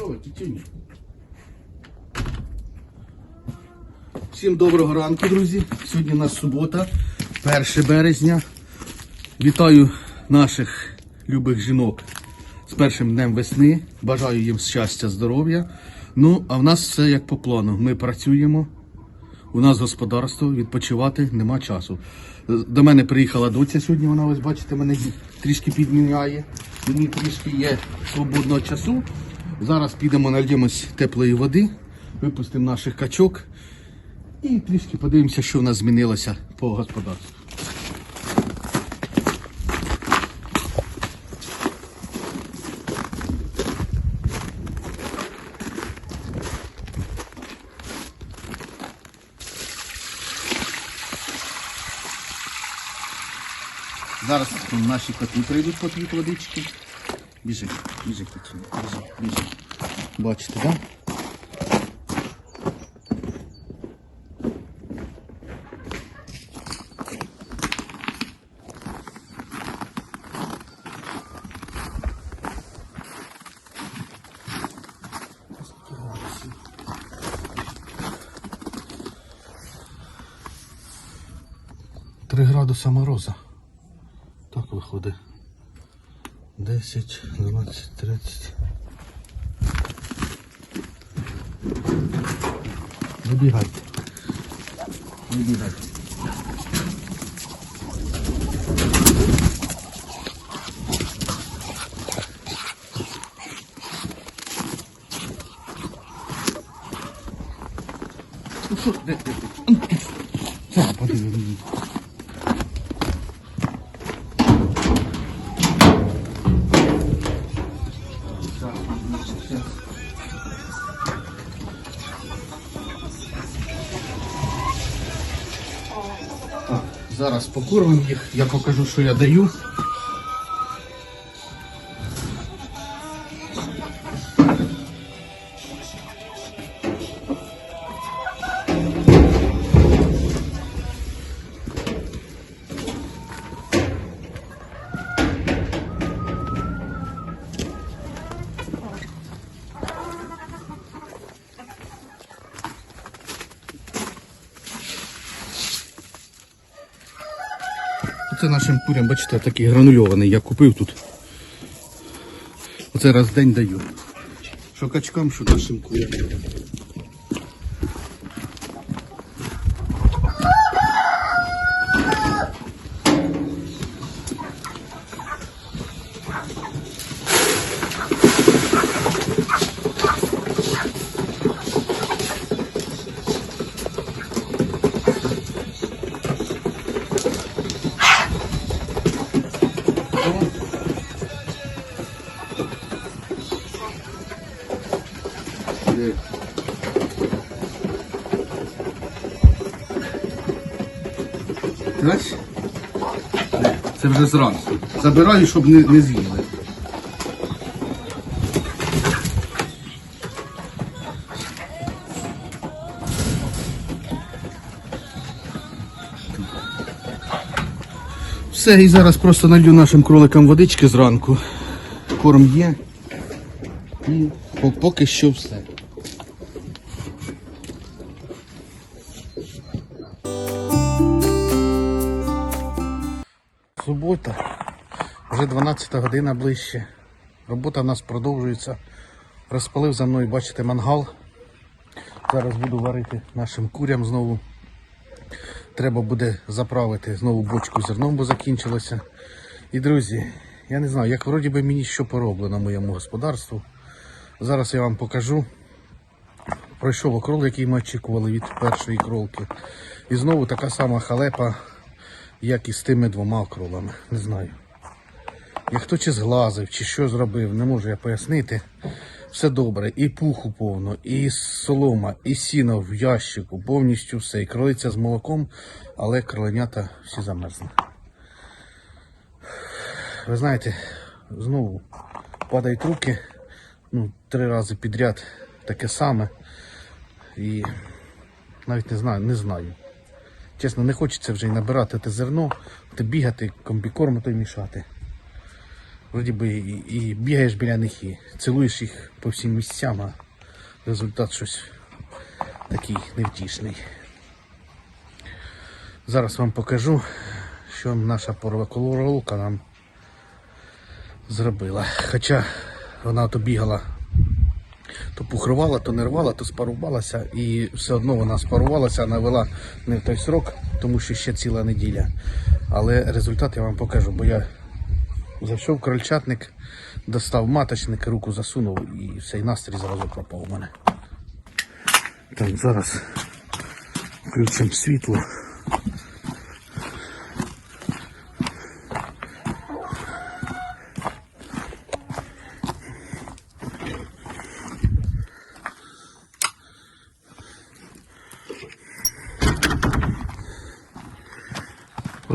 Що, тітюнь? Всім доброго ранку, друзі. Сьогодні у нас субота, 1 березня. Вітаю наших любих жінок з першим днем весни. Бажаю їм щастя, здоров'я. Ну, а в нас все як по плану. Ми працюємо. У нас господарство, відпочивати нема часу. До мене приїхала доця сьогодні, вона ось бачите, мене трішки підміняє. Мені трішки є свободного часу. Зараз підемо нальємось теплої води, випустимо наших качок і трішки подивимося, що в нас змінилося по господарству. Зараз наші коти прийдуть поп'ють водички. Біжи, біжи, котіна, біжи, біжи. Бачите, так? Да? Три градуса мороза. Так виходить. 10, 12, 30. Вибігайте. Вибігайте. Зараз подивимось. Зараз покормимо їх, я покажу, що я даю. Нашим курям, бачите, такий гранульований, я купив тут. Оце раз день даю. Що качкам, що нашим курям. Бачиш? Це вже зранку. Забираю, щоб не, не з'їли. Все, і зараз просто налью нашим кроликам водички зранку. Корм є. І поки що все. Субота, вже 12 година ближче. Робота в нас продовжується. Розпалив за мною, бачите, мангал. Зараз буду варити нашим курям знову. Треба буде заправити знову бочку зерном, бо закінчилося. І друзі, я не знаю, як вроді би мені що пороблено моєму господарству. Зараз я вам покажу. Пройшов окрол, який ми очікували від першої кролки. І знову така сама халепа, як і з тими двома окролами. Не знаю. Як хто чи зглазив, чи що зробив, не можу я пояснити. Все добре, і пуху повно, і солома, і сіно в ящику, повністю все. І кролиця з молоком, але кроленята всі замерзли. Ви знаєте, знову падають руки, ну, три рази підряд таке саме. І навіть не знаю, не знаю. Чесно, не хочеться вже й набирати те зерно, те бігати, комбікорм той мішати. вроді би і, і бігаєш біля них і цілуєш їх по всім місцям, а результат щось такий невтішний. Зараз вам покажу, що наша порваколоролка нам зробила. Хоча вона то бігала, то пухрувала, то не рвала, то спарувалася, і все одно вона спарувалася, навела не в той срок, тому що ще ціла неділя. Але результат я вам покажу, бо я зайшов крольчатник, достав маточник, руку засунув і цей настрій зразу пропав у мене. Так, зараз включимо світло.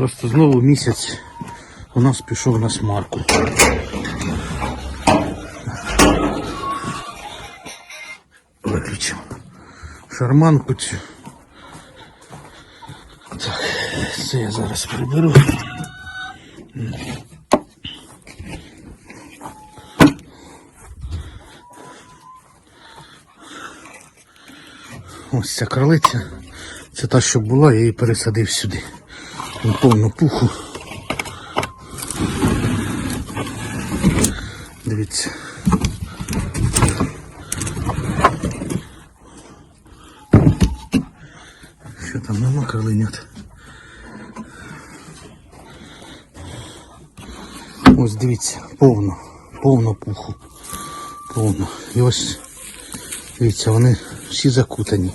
Просто знову місяць у нас пішов на смарку. Виключимо. Шарманку цю. Так, це я зараз приберу. Ось ця кролиця. Це та, що була, я її пересадив сюди. На повну пуху. Дивіться. Що там нема кролинят? Ось дивіться, повно, повно пуху. Повно. І ось, дивіться, вони всі закутані.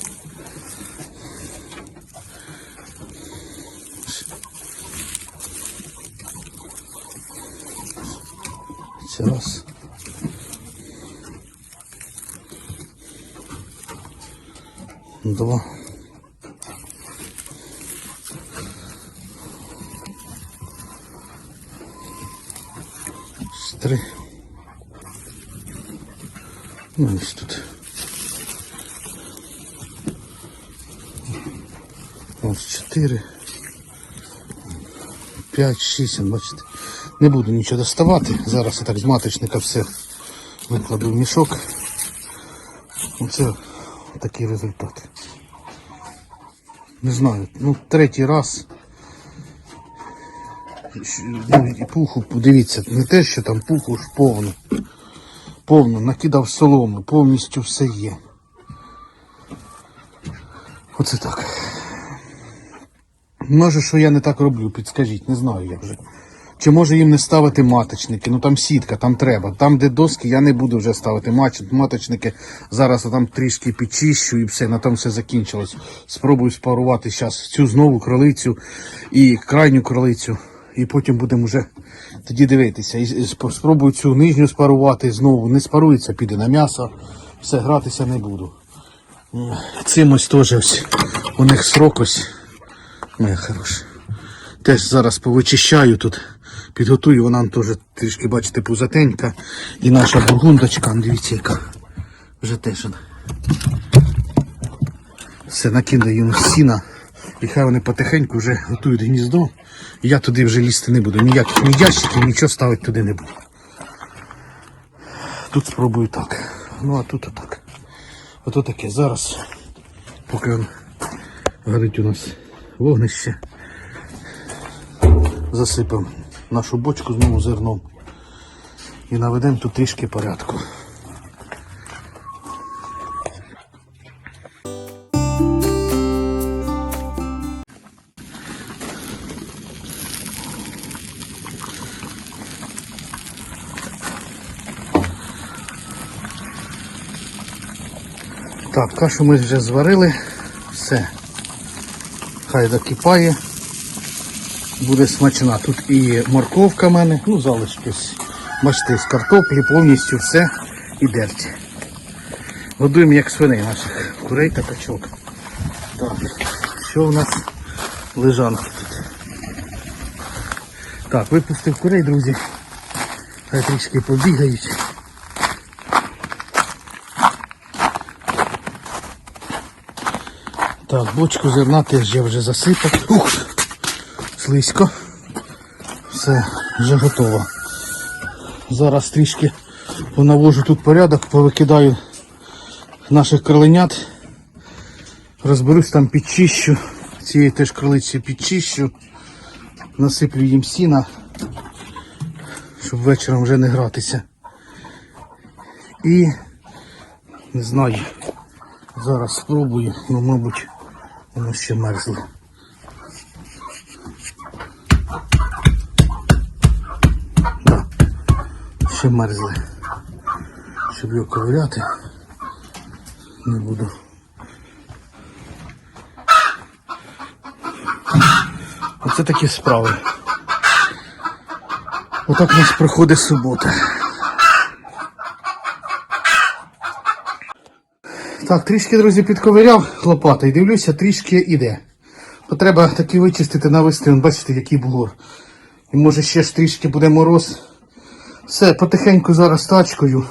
4, 5, 6, бачите. Не буду нічого доставати. Зараз я так з маточника все викладу в мішок. Оце такий результат. Не знаю, ну третій раз. Ну, і пуху, подивіться, не те, що там пуху ж повно. Повно, накидав солому, повністю все є. Оце так. Може, що я не так роблю, підскажіть, не знаю я вже. Чи може їм не ставити маточники? Ну там сітка, там треба. Там, де доски, я не буду вже ставити маточники. Зараз я там трішки підчищу і все, на там все закінчилось. Спробую спарувати зараз цю знову кролицю і крайню кролицю. І потім будемо вже тоді дивитися. І, спробую цю нижню спарувати знову. Не спарується, піде на м'ясо. Все, гратися не буду. Цим ось теж ось. У них срок ось. Моя хороша. Теж зараз повичищаю тут, підготую, вона теж трішки, бачите, пузатенька. І наша бургундочка, дивіться, яка вже теж. Все, накидаю їм сіна. І хай вони потихеньку вже готують гніздо. Я туди вже лізти не буду. Ніяких ні ящиків, нічого ставити туди не буду. Тут спробую так. Ну а тут отак. Ото таке. Зараз, поки он горить у нас вогнище засипемо нашу бочку знову зерном і наведемо тут трішки порядку. Так, кашу ми вже зварили, все. Хай закипає буде смачна. Тут і морковка в мене, ну залишки. Бачите, з картоплі повністю все ідерть. Годуємо як свиней наших курей та качок. Так, що у нас лежанки тут? Так, випустив курей, друзі. Хай трішки побігають. Так, бочку зерна теж я вже засипав. Ух! слизько. Все, вже готово. Зараз трішки понавожу тут порядок, повикидаю наших кроленят. Розберусь там підчищу. Цієї теж кролиці підчищу. Насиплю їм сіна, щоб вечором вже не гратися. І не знаю. Зараз спробую, ну мабуть, воно ще мерзло. Да, ще мерзле. Щоб його ковиряти, не буду. Оце такі справи. Отак у нас проходить субота. Так, трішки, друзі, підковиряв лопата і дивлюся, трішки іде. То треба таки вичистити, навести, бачите, який бугор. І може ще ж трішки буде мороз. Все, потихеньку зараз тачкою.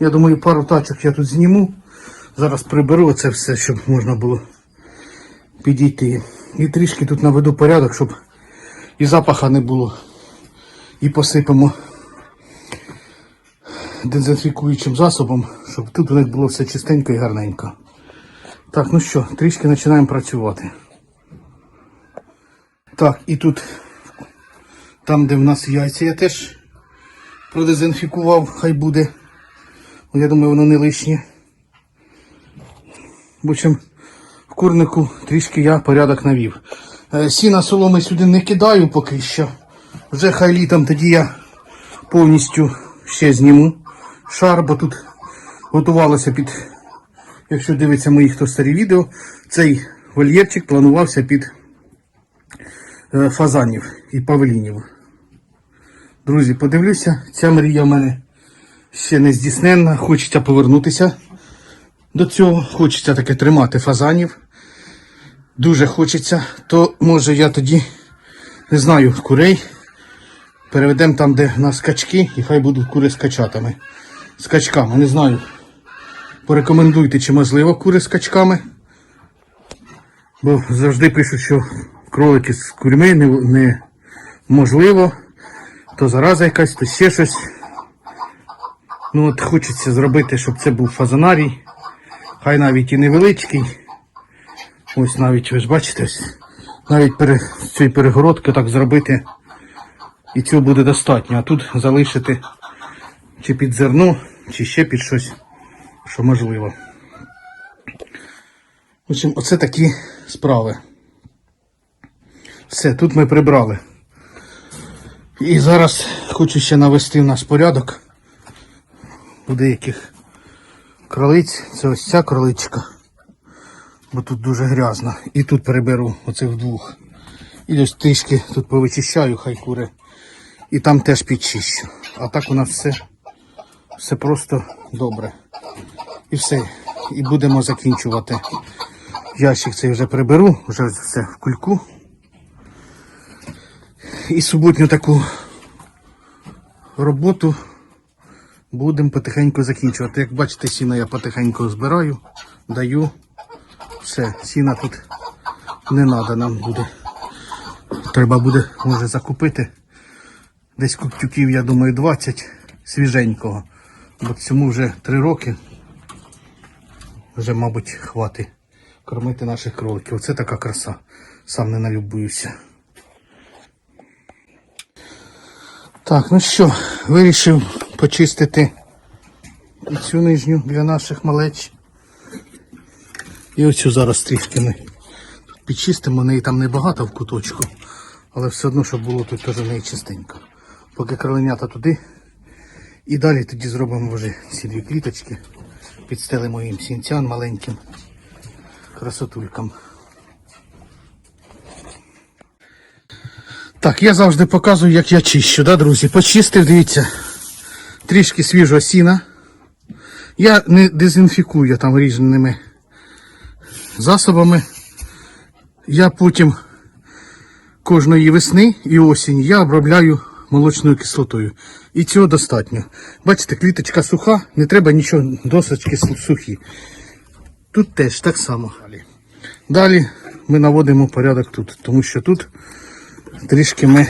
Я думаю, пару тачок я тут зніму. Зараз приберу це все, щоб можна було підійти. І трішки тут наведу порядок, щоб і запаха не було. І посипемо дезінфікуючим засобом, щоб тут у них було все чистенько і гарненько. Так, ну що, трішки починаємо працювати. Так, і тут, там, де в нас яйця, я теж продезінфікував, хай буде. Я думаю, воно не лишнє. В общем, в курнику трішки я порядок навів. Е, Сіна соломи сюди не кидаю поки що. Вже хай літом тоді я повністю ще зніму шар, бо тут готувалося під, якщо дивиться мої хто старі відео, цей вольєрчик планувався під е, фазанів і павелінів. Друзі, подивлюся, ця мрія в мене ще не здійсненна. Хочеться повернутися до цього. Хочеться таке тримати фазанів. Дуже хочеться. То може я тоді не знаю курей. Переведемо там, де в нас качки, і хай будуть кури з качатами. З. Не знаю. Порекомендуйте, чи можливо кури з качками. Бо завжди пишуть, що кролики з курьми не, не. То зараза якась, то ще щось. Ну от хочеться зробити, щоб це був фазанарій. Хай навіть і невеличкий. Ось навіть ви ж бачите, навіть пере, цієї перегородки так зробити. І цього буде достатньо. А тут залишити чи під зерно, чи ще під щось, що можливо. В общем, оце такі справи. Все, тут ми прибрали. І зараз хочу ще навести в нас порядок у деяких кролиць. Це ось ця кроличка. Бо тут дуже грязно. І тут переберу оцих двох. І ось трішки тут повичищаю, хай кури. І там теж підчищу. А так у нас все, все просто добре. І все. І будемо закінчувати. Ящик цей вже приберу, вже все в кульку. І суботню таку роботу будемо потихеньку закінчувати. Як бачите, сіна я потихеньку збираю, даю. Все, сіна тут не треба нам буде. Треба буде, може, закупити. Десь куптюків, я думаю, 20 свіженького. Бо цьому вже 3 роки. Вже, мабуть, хватить кормити наших кроликів. Оце така краса. Сам не налюбуюся. Так, ну що, вирішив почистити і цю нижню для наших малеч. І оцю зараз трішки ми тут підчистимо, неї там небагато в куточку, але все одно, щоб було тут теж неї чистенько. Поки кроленята туди. І далі тоді зробимо вже ці дві кліточки. Підстелимо їм сінцян маленьким красотулькам. Так, я завжди показую, як я чищу, да, друзі? Почистив, дивіться, трішки свіжого сіна. Я не дезінфікую там різними засобами. Я потім кожної весни і осінь я обробляю молочною кислотою. І цього достатньо. Бачите, кліточка суха, не треба нічого, досочки сухі. Тут теж так само. Далі ми наводимо порядок тут, тому що тут трішки ми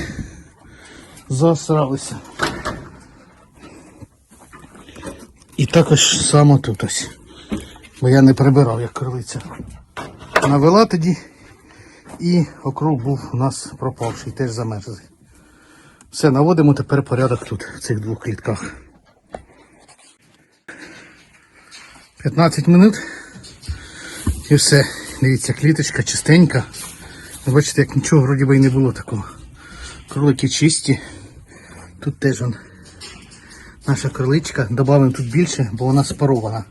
засралися. І також само тут ось. Бо я не прибирав, як крилиця. Навела тоді і округ був у нас пропавший, теж замерзлий. Все, наводимо тепер порядок тут, в цих двох клітках. 15 минут. І все. Дивіться, кліточка чистенька. Бачите, як нічого вроді би і не було такого. Кролики чисті. Тут теж он наша кроличка. Добавимо тут більше, бо вона спарована.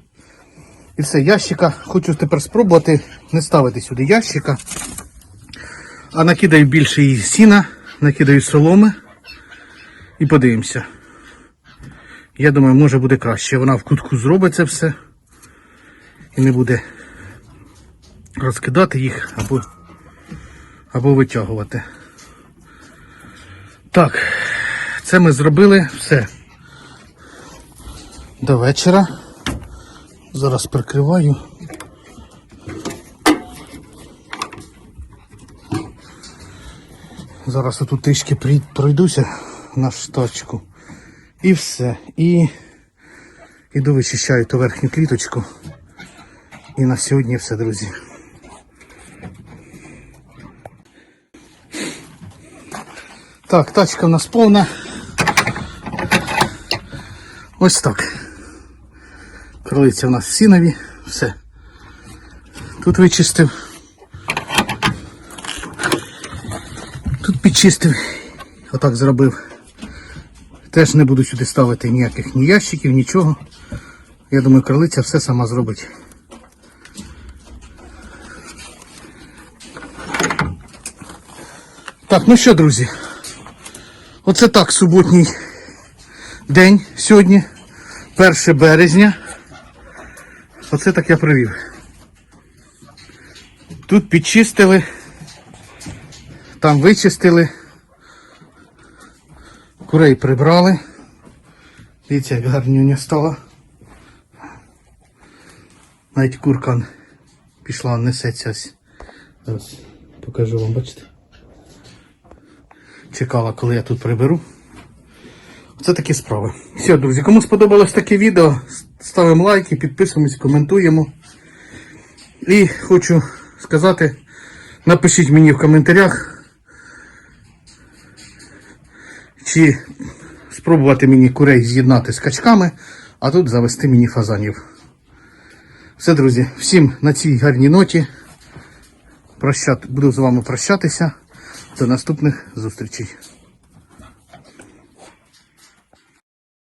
І все, ящика. Хочу тепер спробувати не ставити сюди ящика. А накидаю більше її сіна, накидаю соломи і подивимося. Я думаю, може буде краще. Вона в кутку зробить це все і не буде розкидати їх або, або витягувати. Так, це ми зробили все. До вечора. Зараз прикриваю. Зараз отут трішки пройдуся на штачку. І все. І іду вичищаю ту верхню кліточку. І на сьогодні все, друзі. Так, тачка в нас повна. Ось так. Кролиця в нас в сінові. Все. Тут вичистив. Тут підчистив. Отак зробив. Теж не буду сюди ставити ніяких ні ящиків, нічого. Я думаю, кролиця все сама зробить. Так, ну що, друзі? Оце так суботній день сьогодні, 1 березня. Оце так я провів. Тут підчистили, там вичистили, курей прибрали. Дивіться, як гарнюня стала. Навіть курка пішла, несеться ось. Зараз покажу вам, бачите? Чекала, коли я тут приберу. Це такі справи. Все, друзі, кому сподобалось таке відео, ставимо лайки, підписуємось, коментуємо. І хочу сказати, напишіть мені в коментарях, чи спробувати мені курей з'єднати з качками, а тут завести мені фазанів. Все, друзі, всім на цій гарній ноті. Прощати, буду з вами прощатися. До наступних зустрічей.